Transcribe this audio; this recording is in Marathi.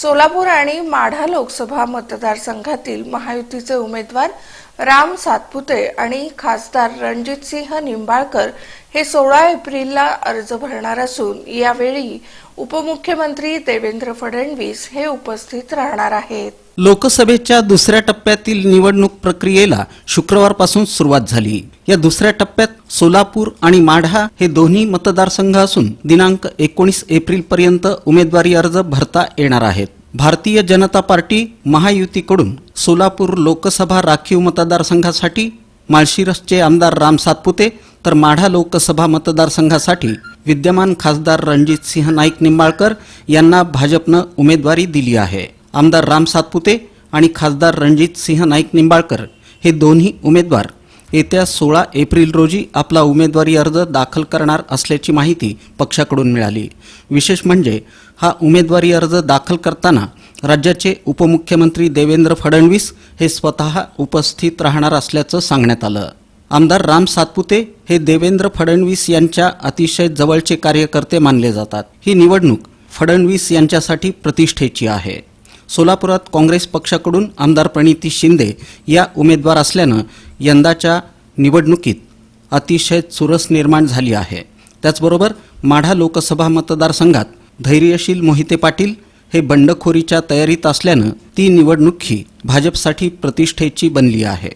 सोलापूर आणि माढा लोकसभा मतदारसंघातील महायुतीचे उमेदवार राम सातपुते आणि खासदार रणजितसिंह निंबाळकर हे सोळा एप्रिलला अर्ज भरणार असून यावेळी उपमुख्यमंत्री देवेंद्र फडणवीस हे उपस्थित राहणार आहेत. लोकसभेच्या दुसऱ्या टप्प्यातील निवडणूक प्रक्रियेला शुक्रवारपासून सुरुवात झाली. या दुसऱ्या टप्प्यात सोलापूर आणि माढा हे दोन्ही मतदारसंघ असून दिनांक एकोणीस एप्रिल पर्यंत उमेदवारी अर्ज भरता येणार आहेत. भारतीय जनता पार्टी महायुतीकडून सोलापूर लोकसभा राखीव मतदारसंघासाठी माळशिरसचे आमदार राम सातपुते तर माढा लोकसभा मतदारसंघासाठी विद्यमान खासदार रणजित सिंह नाईक निंबाळकर यांना भाजपनं उमेदवारी दिली आहे. आमदार राम सातपुते आणि खासदार रणजित सिंह नाईक निंबाळकर हे दोन्ही उमेदवार येत्या सोळा एप्रिल रोजी आपला उमेदवारी अर्ज दाखल करणार असल्याची माहिती पक्षाकडून मिळाली. विशेष म्हणजे हा उमेदवारी अर्ज दाखल करताना राज्याचे उपमुख्यमंत्री देवेंद्र फडणवीस हे स्वतः उपस्थित राहणार असल्याचं सांगण्यात आलं. आमदार राम सातपुते हे देवेंद्र फडणवीस यांच्या अतिशय जवळचे कार्यकर्ते मानले जातात. ही निवडणूक फडणवीस यांच्यासाठी प्रतिष्ठेची आहे. सोलापुरात काँग्रेस पक्षाकडून आमदार प्रणिती शिंदे या उमेदवार असल्यानं यंदाच्या निवडणुकीत अतिशय चुरस निर्माण झाली आहे. त्याचबरोबर माढा लोकसभा मतदारसंघात धैर्यशील मोहिते पाटील हे बंडखोरीच्या तयारीत असल्यानं ती निवडणूक ही भाजपसाठी प्रतिष्ठेची बनली आहे.